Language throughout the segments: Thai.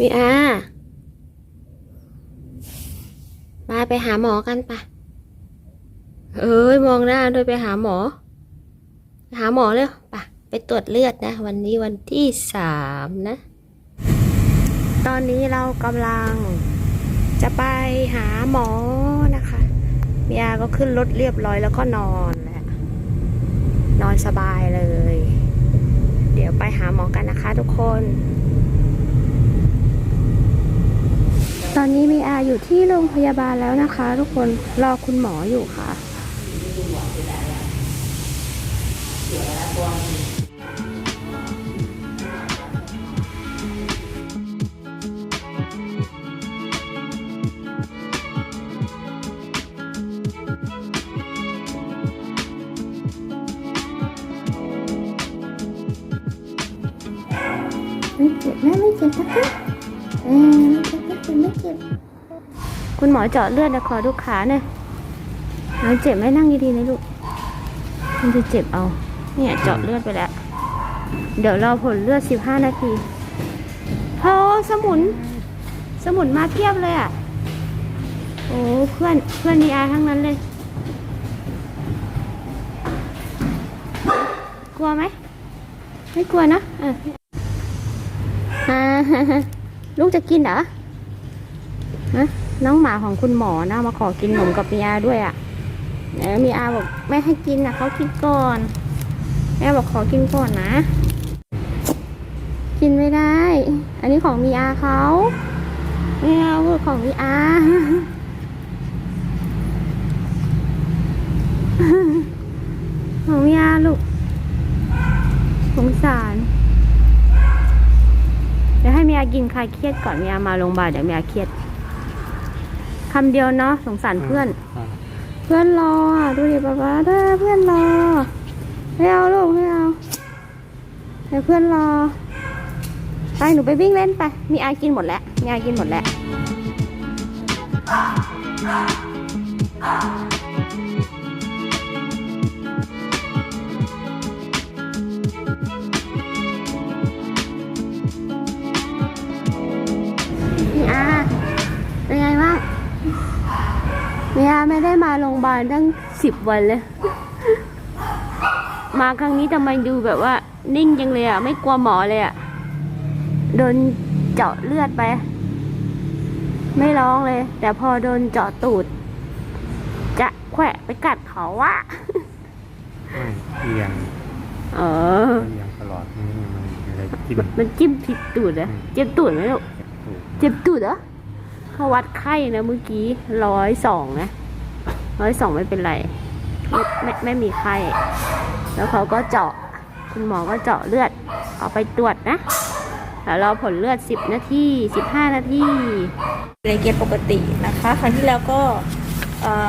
วีอามาไปหาหมอกันปะเอ้ยมองหน้าด้วยไปหาหมอ หาหมอเร็วปะไปตรวจเลือดนะ วันนี้วันที่สามนะ ตอนนี้เรากำลังจะไปหาหมอนะคะวีอาก็ขึ้นรถเรียบร้อยแล้วก็นอนแหล้วนอนสบายเลย เดี๋ยวไปหาหมอกันนะคะทุกคน ตอนนี้มีอาอยู่ที่โรงพยาบาลแล้วนะคะ ทุกคนรอคุณหมออยู่ค่ะ ไม่เจ็บนะไม่เจ็บนะคะเออ ม่เจ็บไม่เจ็บคุณหมอเจาะเลือดนะขอดูขาหน่อยน้องเจ็บไหมนั่งดีๆนะลูก มันจะเจ็บเอา เนี่ยเจาะเลือดไปแล้ว เดี๋ยวรอผลเลือดสิบห้านาทีโอ้สมุน สมุนมาเพียบเลยอะ โอ้เพื่อนเพื่อนนีอาทั้งนั้นเลย กลัวไหม ไม่กลัวนะเอออ่าลูกจะกินเหรอ ฮะน้องหมาของคุณหมอนะมาขอกินนมกับมีอาด้วยอะ่ะเดี๋ยวมีอาบอกไม่ให้กินนะเขากินก่อนแม่บอกขอกินก่อนนะ กินไม่ได้ อันนี้ของมีอาเขาไม่เอาของมีอาของมีอาลูกสงสารเดี๋ยวให้เมียกินคลายเครียดก่อนเมียมาโรงพยาบาลเดี๋ยวเมียเครียด คำเดียวเนาะสงสารเพื่อน เพื่อนรออะดูดิป๊าป๊าเด้อเพื่อนรอไม่เอาลูกไม่เอาให้เพื่อนรอไปหนูไปวิ่งเล่นไป มีอากินหมดแล้วมีอากินหมดแล้ว มีอาไม่ได้มาโรงพยาบาลตั้งสิบวันเลย มาครั้งนี้ทำไมดูแบบว่า นิ่งจังเลยอะ ไม่กลัวหมอเลยอะ โดนเจาะเลือดไป ไม่ร้องเลย แต่พอโดนเจาะตูด จะแขวะไปกัดเขาวะไม่เอียงเออเอียงตลอดมันมันอะไรจิ้มมันจิ้มผิดตูดอะเจ็บตูดไหมลูกถูกเจ็บตูดเหรอ เขาวัดไข้นะเมื่อกี้ร้อยสองนะร้อยสองไม่เป็นไรไม่ไม่ไม่มีไข้ แล้วเขาก็เจาะ คุณหมอก็เจาะเลือดเอาไปตรวจนะแล้วรอผลเลือดสิบนาทีสิบห้านาทีในเกณฑ์ปกตินะคะ ครั้งที่แล้วก็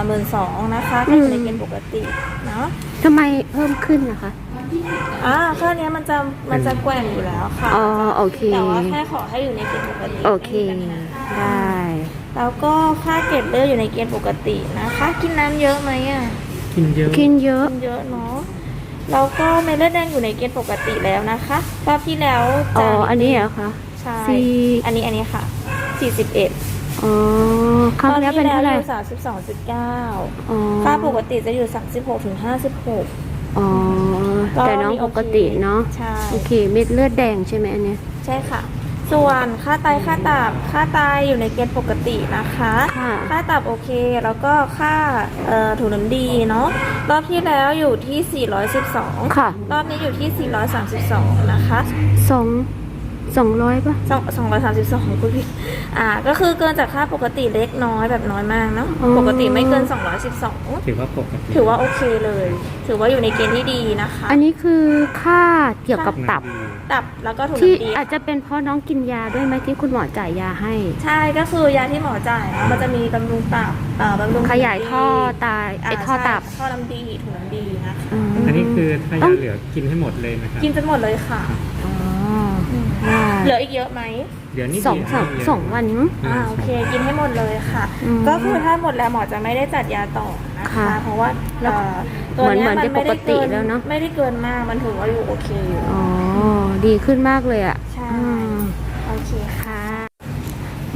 หมื่นสองนะคะก็อยู่ในเกณฑ์ปกติเนาะทำไมเพิ่มขึ้นนะคะ อ่าค่าเนี้ยมันจะมันจะแกว่งอยู่แล้วค่ะอ๋อโอเค แต่ว่าแค่ขอให้อยู่ในเกณฑ์ปกติโอเคไม่มีปัญหาได้แล้วก็ค่าเกล็ดเลือดอยู่ในเกณฑ์ปกตินะคะกินน้ำเยอะไหมอะกินเยอะ กินเยอะ กินเยอะเนาะแล้วก็เม็ดเลือดแดงอยู่ในเกณฑ์ปกติแล้วนะคะรอบที่แล้วอ๋อจะอันนี้เหรอคะ ใช่สี่ อันนี้อันนี้ค่ะสี่สิบเอ็ดอ๋อครั้งนี้เป็นเท่าไหร่ สามสิบสองจุดเก้าอ๋อค่าปกติจะอยู่สามสิบหกถึงห้าสิบหก อ๋อ ก็แต่น้องนี่โอปเคกติเนาะใช่โอเค เม็ดเลือดแดงใช่ไหมอันเนี้ยใช่ค่ะ ส่วนค่าไตค่าตับค่าไตอยู่ในเกณฑ์ปกตินะคะ ค่ะ ค่าตับโอเคแล้วก็ค่าเอ่อถุงน้ำดีเนาะรอบที่แล้วอยู่ที่ 412 ค่ะ รอบนี้อยู่ที่ 432 นะคะ สอง สองร้อยป่ะ2 232คุณพี่อ่า ก็คือเกินจากค่าปกติเล็กน้อยแบบน้อยมากเนาะอ๋อปกติไม่เกิน212ถือว่าปกติถือว่าโอเคเลย ถือว่าอยู่ในเกณฑ์ที่ดีนะคะ อันนี้คือค่าเกี่ยวกับตับ ตับแล้วก็ถุงที่น้ำดีอาจจะเป็นเพราะน้องกินยาด้วยไหมที่คุณหมอจ่ายยาให้ ใช่ก็คือยาที่หมอจ่ายนะมันจะมีบำรุงตับเอ่อบำรุงขยายท่อตายไอท่อตับใช่ท่อน้ำดีถุงน้ำดีนะคะมอันนี้คือถ้าต้ยาองเหลือกินให้หมดเลยนะครับกินจนหมดเลยค่ะ อ๋อได้เหลืออีกเยอะไหม เดี๋ยวนี้สองสองสองวันนี้มั้ง อ่าโอเค กินให้หมดเลยค่ะ อืมก็คือถ้าหมดแล้วหมอจะไม่ได้จัดยาต่อนะคะค่ะเพราะว่าแล้วเอ่อตัวเนี้ยเหมือนมันจะไม่ได้ปกติเกินแล้วเนอะ ไม่ได้เกินมากมันถือว่าอยู่โอเคอยู่ อ๋อ ดีขึ้นมากเลยอะใช่ อืมโอเคค่ะค่ะ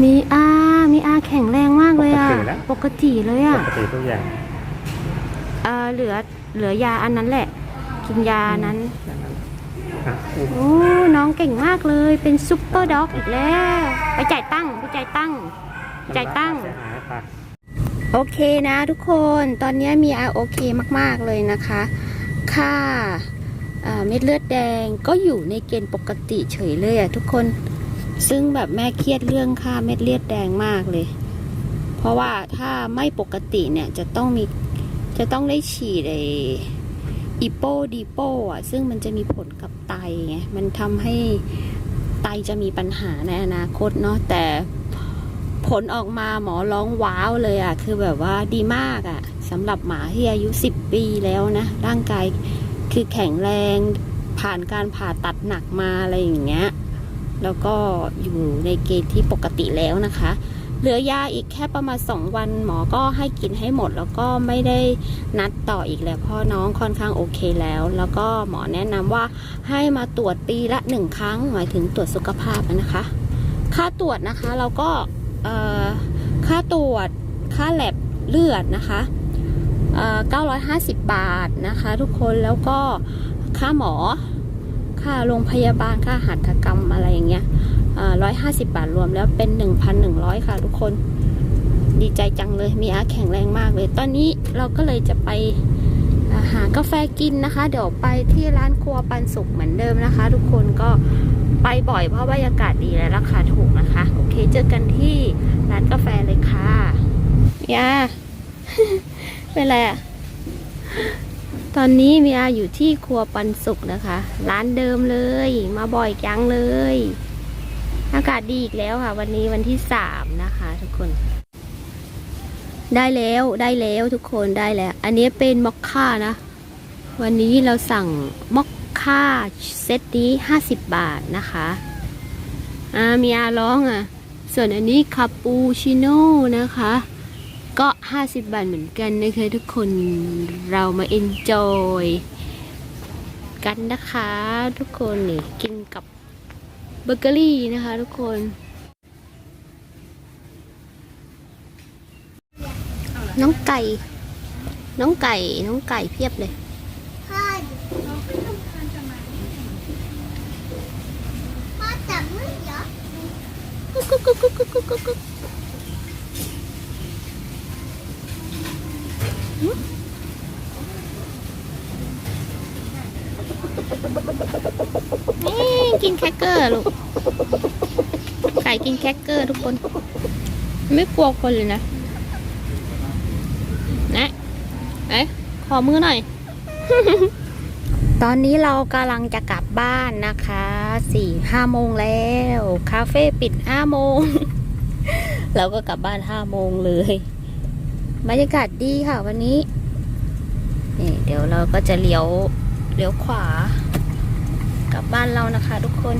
มีอามีอาแข็งแรงมากเลยอะ ปกติแล้ว ปกติเลยปอะ กติทุกอย่างเออเหลือเหลือยาอันนั้นแหละ กินยานั้นอะอุ้ม โอ้น้องเก่งมากเลย เป็นซุปเปอร์ด็อกอีกแล้ว ไปจ่ายตั้งค์ไปจ่ายตั้งค์จ่ายตั้งค์เสียหายค่ะโอเคนะทุกคน ตอนนี้มีอาโอเคมากๆเลยนะคะ ค่าเอ่อเม็ดเลือดแดงก็อยู่ในเกณฑ์ปกติเฉยเลยอะทุกคน ซึ่งแบบแม่เครียดเรื่องค่าเม็ดเลือดแดงมากเลย เพราะว่าถ้าไม่ปกติเนี่ยจะต้องมีจะต้องได้ฉีดไอ อีโปดีโปอะซึ่งมันจะมีผลกับไตไงมันทำให้ไตจะมีปัญหาในอนาคตเนาะแต่ผลออกมาหมอร้องว้าวเลยอะคือแบบว่าดีมากอะสำหรับหมาที่อายุ 10 ปีแล้วนะ ร่างกายคือแข็งแรงผ่านการผ่าตัดหนักมาอะไรอย่างเงี้ย แล้วก็อยู่ในเกณฑ์ที่ปกติแล้วนะคะ เหลือยาอีกแค่ประมาณ 2 วันหมอก็ให้กินให้หมด แล้วก็ไม่ได้นัดต่ออีกแล้วเพราะน้องค่อนข้างโอเคแล้ว แล้วก็หมอแนะนำว่าให้มาตรวจปีละหนึ่งครั้ง หมายถึงตรวจสุขภาพนะคะ ค่าตรวจนะคะเราก็เอ่อค่าตรวจค่าแลบเลือดนะคะเอ่อ950 บาทนะคะทุกคนแล้วก็ค่าหมอ ค่าโรงพยาบาลค่าหัตถกรรมอะไรอย่างเงี้ย ร้อยห้าสิบาทรวมแล้วเป็นหนึ่งพันหนึ่งร้อยค่ะทุกคนดีใจจังเลยมีอาแข็งแรงมากเลย ตอนนี้เราก็เลยจะไปอ่าหากาแฟกินนะคะ เดี๋ยวไปที่ร้านครัวปันสุกเหมือนเดิมนะคะ ทุกคนก็ไปบ่อยเพราะบรรยากาศดีและราคาถูกนะคะ โอเคเจอกันที่ร้านกาแฟเลยค่ะมีอาเป็นไรอะตอนนี้มีอาอยู่ที่ครัวปันสุกนะคะ ร้านเดิมเลย มาบ่อยจังเลย อากาศดีอีกแล้วค่ะ วันนี้วันที่สามนะคะ ทุกคน ได้แล้วได้แล้วทุกคนได้แล้ว อันนี้เป็นมอคค่านะ วันนี้เราสั่งมอคค่าเซตนี้ห้าสิบบาทนะคะอ่ามีอาร้องอะ ส่วนอันนี้คาปูชิโน่นะคะ ก็ห้าสิบบาทเหมือนกันนะคะทุกคนเรามาเอนจอยกันนะคะ ทุกคนนี่กินกับ เบเกอรี่นะคะทุกคน น้องไก่ น้องไก่ น้องไก่เพียบเลยพ่อจับมือเหรอ กินแครกเกอร์ลูก ไก่กินแครกเกอร์ทุกคน ไม่กลัวคนเลยนะ นะเอ๊ะขอมือหน่อย ตอนนี้เรากำลังจะกลับบ้านนะคะสี่ห้าโมงแล้ว คาเฟ่ปิดห้าโมง เราก็กลับบ้านห้าโมงเลยบรรยากาศดีค่ะวันนี้นี่เดี๋ยวเราก็จะเลี้ยวเลี้ยวขวา กลับบ้านเรานะคะ ทุกคน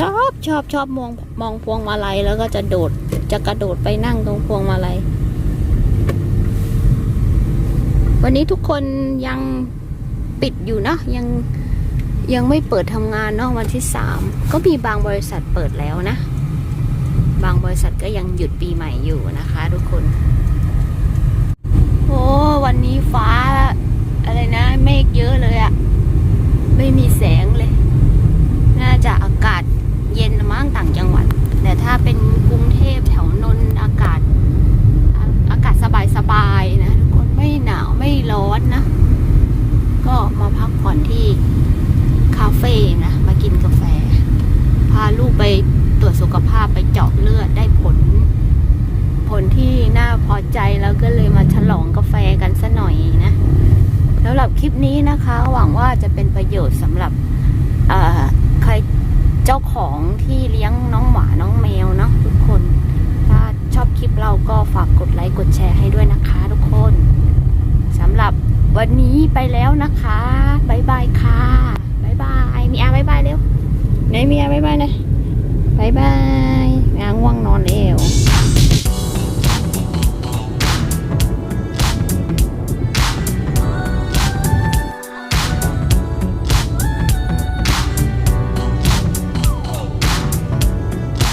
ชอบชอบชอบมองมองพวงมาลัยแล้วก็จะโดดจะกระโดดไปนั่งตรงพวงมาลัยวันนี้ทุกคนยังปิดอยู่เนะยังยังไม่เปิดทำงานเนอะวันที่สามก็มีบางบริษัทเปิดแล้วนะ บางบริษัทก็ยังหยุดปีใหม่อยู่นะคะ ทุกคน โอ้วันนี้ฟ้าอะไรนะเมฆเยอะเลยอะ ไม่มีแสงเลย น่าจะอากาศเย็นมั้งต่างจังหวัด แต่ถ้าเป็นกรุงเทพแถวนนท์อากาศอาอากาศสบายๆนะทุกคนไม่หนาวไม่ร้อนนะ ก็มาพักผ่อนที่คาเฟ่นะ มากินกาแฟ พาลูกไปตรวจสุขภาพไปเจาะเลือดได้ผล ผลที่น่าพอใจแล้วก็เลยมาฉลองกาแฟกันซะหน่อยนะ หรับคลิปนี้นะคะ หวังว่าจะเป็นประโยชน์สำหรับเอ่อใครเจ้าของที่เลี้ยงน้องหมาน้องแมวเนาะทุกคน ถ้าชอบคลิปเราก็ฝากกดไลค์กดแชร์ให้ด้วยนะคะ ทุกคนสำหรับวันนี้ไปแล้วนะคะบายบายค่ะบายบายมีอาบายบายเร็วไหนมีอาบายบายนะบายบายมีอาง่วงนอนแล้ว